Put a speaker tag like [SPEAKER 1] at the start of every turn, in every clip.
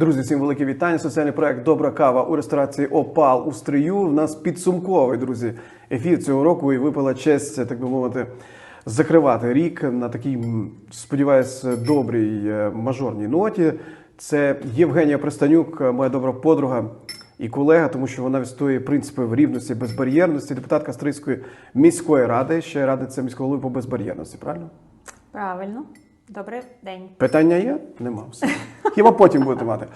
[SPEAKER 1] Друзі, всім велике вітання. Соціальний проект Добра кава у ресторації Опал у Стрию. У нас підсумковий, друзі, ефір цього року і випала честь, так би мовити, закривати рік на такій, м, сподіваюсь, добрій е, мажорній ноті. Це Євгенія Пристанюк, е, моя добра подруга і колега, тому що вона відстоює принципи в рівності, безбар'єрності, депутатка Стрийської міської ради, ще радиться міського голови по безбар'єрності, правильно?
[SPEAKER 2] Правильно. Добрий день.
[SPEAKER 1] Питання є? Нема. Все. Хіба потім будете мати.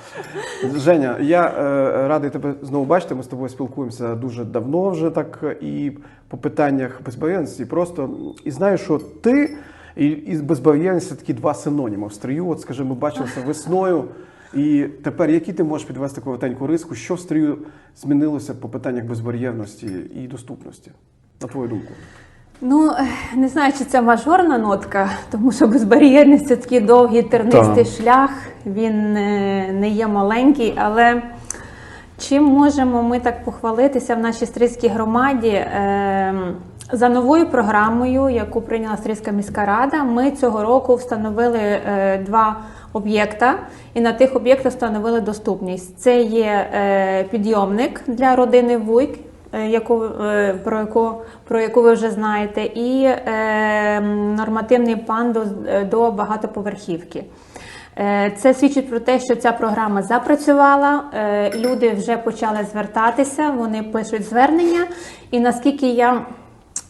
[SPEAKER 1] Женя, я е, радий тебе знову бачити. Ми з тобою спілкуємося дуже давно вже так і по питаннях безбар'єрності. Просто і знаю, що ти і, і безбар'єрність такі два синоніми в стрію. От скажи, ми бачилися весною. І тепер які ти можеш підвести коротеньку риску, що в стрію змінилося по питаннях безбар'єрності і доступності? На твою думку?
[SPEAKER 2] Ну, не знаю, чи це мажорна нотка, тому що безбар'єрність це такий довгий тернистий
[SPEAKER 1] Так.
[SPEAKER 2] шлях. Він е, не є маленький, але чим можемо ми так похвалитися в нашій стрийській громаді? Ем, За новою програмою, яку прийняла Стрийська міська рада, ми цього року встановили е, два об'єкта, і на тих об'єктах встановили доступність. Це є е, підйомник для родини Вуйк, яку, е, про, яку, про яку ви вже знаєте, і е, нормативний план до, багатоповерхівки. Е, Це свідчить про те, що ця програма запрацювала. е, Люди вже почали звертатися, вони пишуть звернення. І наскільки я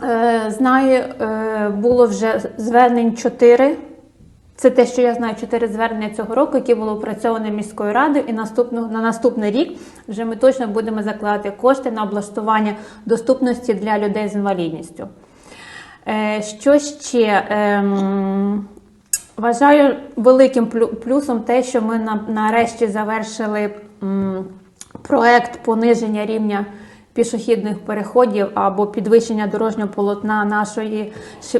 [SPEAKER 2] е, знаю, е, було вже звернень 4. Це те, що я знаю, чотири звернення цього року, які були опрацьовані міською радою, і наступного на наступний рік вже ми точно будемо закладати кошти на облаштування доступності для людей з інвалідністю. Е, Що ще? Ем, Вважаю великим плюсом те, що ми на- нарешті завершили проект пониження рівня пішохідних переходів або підвищення дорожнього полотна нашої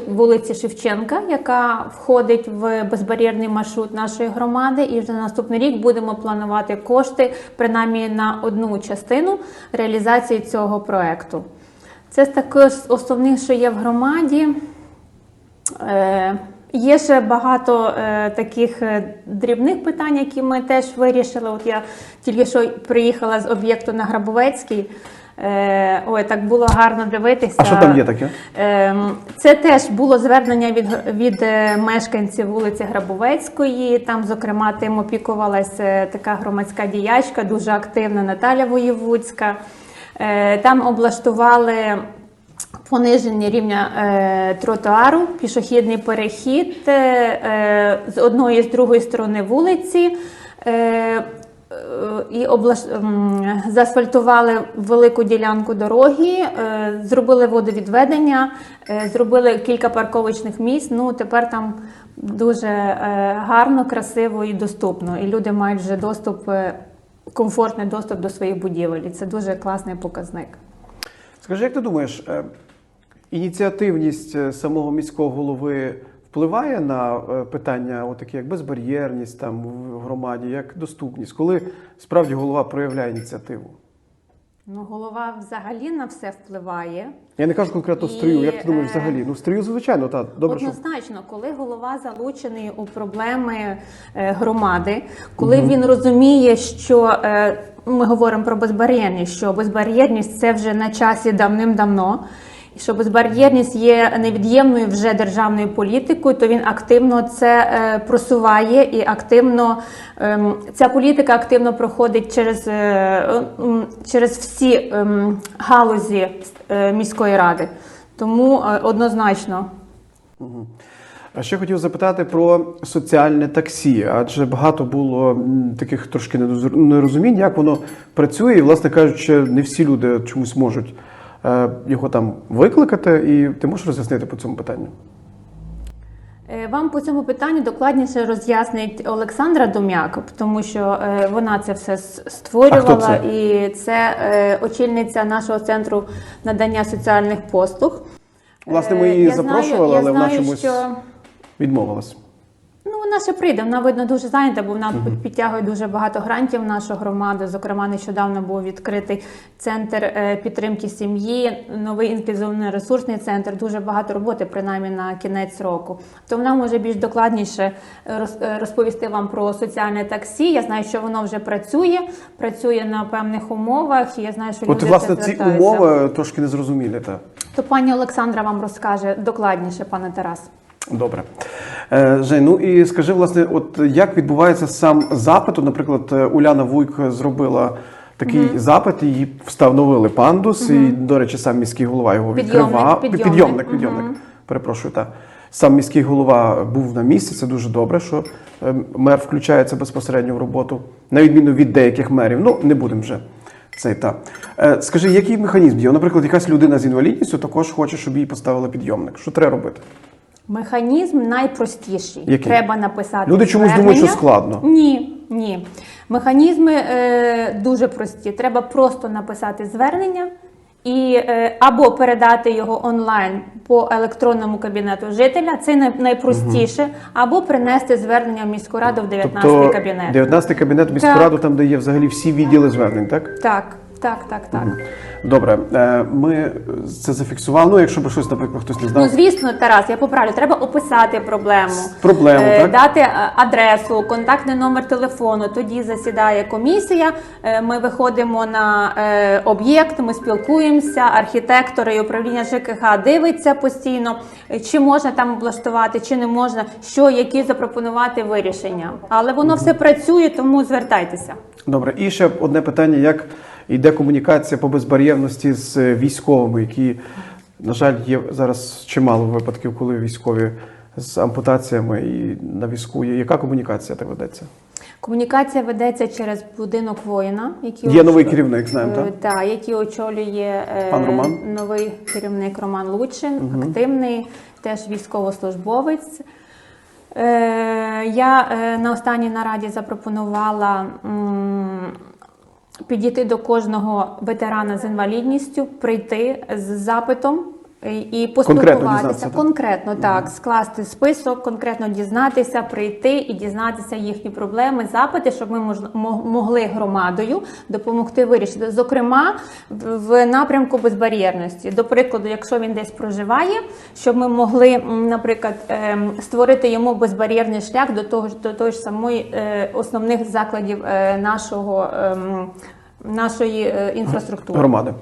[SPEAKER 2] вулиці Шевченка, яка входить в безбар'єрний маршрут нашої громади. І вже на наступний рік будемо планувати кошти принаймні на одну частину реалізації цього проекту. Це з таких основних, що є в громаді. Е, Є ще багато е, таких е, дрібних питань, які ми теж вирішили. От я тільки що приїхала з об'єкту на Грабовецький. Е, ой, так було гарно дивитися.
[SPEAKER 1] А що там є таке?
[SPEAKER 2] Ем, Це теж було звернення від, від е, мешканців вулиці Грабовецької. Там, зокрема, тим опікувалася така громадська діячка, дуже активна Наталя Воєвудська. Е, Там облаштували пониження рівня е, тротуару, пішохідний перехід е, е, з одної з другої сторони вулиці. Е, е, і облаш... заасфальтували велику ділянку дороги, е, зробили водовідведення, зробили кілька парковочних місць. Ну тепер там дуже гарно, красиво і доступно. І люди мають вже доступ, комфортний доступ до своїх будівель. І це дуже класний показник.
[SPEAKER 1] Скажи, як ти думаєш, ініціативність е, самого міського голови впливає на е, питання, отакі як безбар'єрність там в громаді, як доступність, коли справді голова проявляє ініціативу?
[SPEAKER 2] Ну, голова взагалі на все впливає.
[SPEAKER 1] Я не кажу конкретно
[SPEAKER 2] І,
[SPEAKER 1] стрію, як ти думаєш
[SPEAKER 2] е,
[SPEAKER 1] взагалі? Ну, стрію, звичайно, так, добре, що
[SPEAKER 2] Однозначно, коли голова залучений у проблеми громади, коли він розуміє, що ми говоримо про безбар'єрність, що безбар'єрність це вже на часі давним-давно. Що безбар'єрність є невід'ємною вже державною політикою, то він активно це е, просуває і активно ем, ця політика активно проходить через, е, через всі ем, галузі е, міської ради. Тому однозначно.
[SPEAKER 1] А ще хотів запитати про соціальне таксі, адже багато було таких трошки недозр- нерозумінь, як воно працює, і, власне кажучи, не всі люди чомусь можуть його там викликати. І ти можеш роз'яснити по цьому питанню?
[SPEAKER 2] Е, Вам по цьому питанню докладніше роз'яснить Олександра Дом'як, тому що е, вона це все створювала,
[SPEAKER 1] це?
[SPEAKER 2] і це е, очільниця нашого центру надання соціальних послуг.
[SPEAKER 1] Власне, ми
[SPEAKER 2] Е,
[SPEAKER 1] її
[SPEAKER 2] я знаю-
[SPEAKER 1] запрошували,
[SPEAKER 2] я
[SPEAKER 1] але вона чомусь
[SPEAKER 2] що
[SPEAKER 1] відмовилась.
[SPEAKER 2] Вона ще прийде. Вона видно дуже зайнята, бо вона підтягує дуже багато грантів в нашу громаду. Зокрема, нещодавно був відкритий центр е, підтримки сім'ї, новий інклюзивний ресурсний центр. Дуже багато роботи, принаймні на кінець року. То вона може більш докладніше е, розповісти вам про соціальне таксі. Я знаю, що воно вже працює, працює на певних умовах. І я знаю, що
[SPEAKER 1] От власне ці умови трошки незрозумілі. Та.
[SPEAKER 2] То пані Олександра вам розкаже докладніше, пане Тарас.
[SPEAKER 1] Добре. Е, Жень, ну і скажи, власне, от як відбувається сам запит? От, наприклад, е, Уляна Вуйк зробила такий запит, її встановили пандус, і, до речі, сам міський голова його відкривав.
[SPEAKER 2] підйомник,
[SPEAKER 1] підйомник, підйомник. Перепрошую, так. Сам міський голова був на місці. Це дуже добре, що е, мер включається безпосередньо в роботу, на відміну від деяких мерів. Ну, не будемо вже. Цей та. Скажи, який механізм є? Наприклад, якась людина з інвалідністю також хоче, щоб їй поставили підйомник. Що треба робити?
[SPEAKER 2] Механізм найпростіший.
[SPEAKER 1] Який?
[SPEAKER 2] Треба написати.
[SPEAKER 1] Люди чомусь
[SPEAKER 2] звернення.
[SPEAKER 1] думають, що складно.
[SPEAKER 2] Ні, ні. Механізми е, дуже прості. Треба просто написати звернення і е, або передати його онлайн по електронному кабінету жителя. Це най- найпростіше, або принести звернення в міську раду в 19
[SPEAKER 1] тобто,
[SPEAKER 2] кабінет.
[SPEAKER 1] 19 кабінет міської
[SPEAKER 2] Так.
[SPEAKER 1] ради, там, де є взагалі всі відділи звернень, так?
[SPEAKER 2] Так, так, так, так.
[SPEAKER 1] Добре, е, ми це зафіксували. Ну, якщо б щось, наприклад, хтось не знав.
[SPEAKER 2] Ну, звісно, Тарас, я поправлю. Треба описати проблему,
[SPEAKER 1] Проблему,
[SPEAKER 2] Е,
[SPEAKER 1] так?
[SPEAKER 2] дати е, адресу, контактний номер телефону. Тоді засідає комісія. Ми виходимо на об'єкт, ми спілкуємося. Архітектори і управління ЖКХ дивиться постійно, чи можна там облаштувати, чи не можна, що які запропонувати вирішення. Але воно все працює, тому звертайтеся.
[SPEAKER 1] Добре, і ще одне питання: як йде комунікація по безбар'єрності з е, військовими, які, на жаль, є зараз чимало випадків, коли військові з ампутаціями і на візку є. Яка комунікація так ведеться?
[SPEAKER 2] Комунікація ведеться через будинок воїна, який
[SPEAKER 1] Є
[SPEAKER 2] оч-
[SPEAKER 1] новий керівник, знаємо,
[SPEAKER 2] Е,
[SPEAKER 1] так?
[SPEAKER 2] Так, який очолює е,
[SPEAKER 1] Пан Роман?
[SPEAKER 2] новий керівник Роман Лучин, активний, теж військовослужбовець. Я на останній нараді запропонувала підійти до кожного ветерана з інвалідністю, прийти з запитом. І- І поспілкуватися конкретно так, скласти список, конкретно дізнатися, прийти і дізнатися їхні проблеми, запити, щоб ми мож- могли громадою допомогти вирішити. Зокрема, в- напрямку безбар'єрності. До прикладу, якщо він десь проживає, щоб ми могли, наприклад, ем, створити йому безбар'єрний шлях до того ж до того ж самої е, основних закладів е, нашого ем, нашої е, інфраструктури.
[SPEAKER 1] Громади.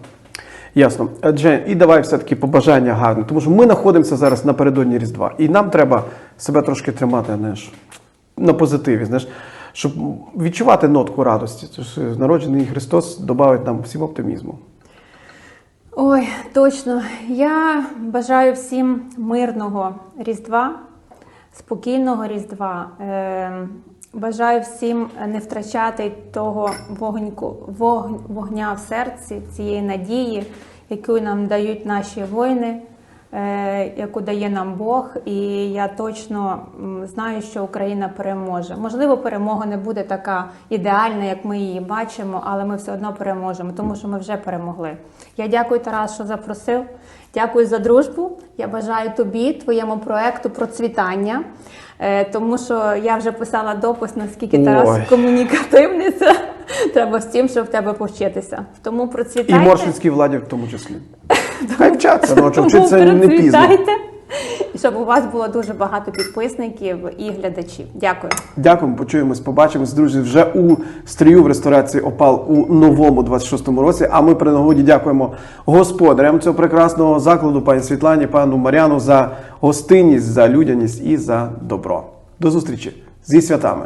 [SPEAKER 1] Ясно. Адже і давай все-таки побажання гарне, тому що ми знаходимося зараз напередодні Різдва, і нам треба себе трошки тримати знаєш, на позитиві, знаєш, щоб відчувати нотку радості. Тож народжений Христос додавить нам всім оптимізму.
[SPEAKER 2] Ой, точно. Я бажаю всім мирного Різдва, спокійного Різдва. Е, бажаю всім не втрачати того вогньку, вогн- вогня в серці, цієї надії, яку нам дають наші воїни, е, яку дає нам Бог. І я точно знаю, що Україна переможе. Можливо, перемога не буде така ідеальна, як ми її бачимо, але ми все одно переможемо, тому що ми вже перемогли. Я дякую, Тарас, що запросив. Дякую за дружбу. Я бажаю тобі, твоєму проекту процвітання, е, тому що я вже писала допис, наскільки Тарас комунікативний. Це треба всім, щоб в тебе повчитися. Тому
[SPEAKER 1] І моршинській владі в тому числі. Хай вчаться, ну, вчитися не пізно.
[SPEAKER 2] Щоб у вас було дуже багато підписників і глядачів. Дякую.
[SPEAKER 1] Дякуємо, почуємось, побачимось, друзі, вже у стрію в ресторації Опал у новому 26-му році. А ми при нагоді дякуємо господарям цього прекрасного закладу, пані Світлані, пану Мар'яну за гостинність, за людяність і за добро. До зустрічі зі святами.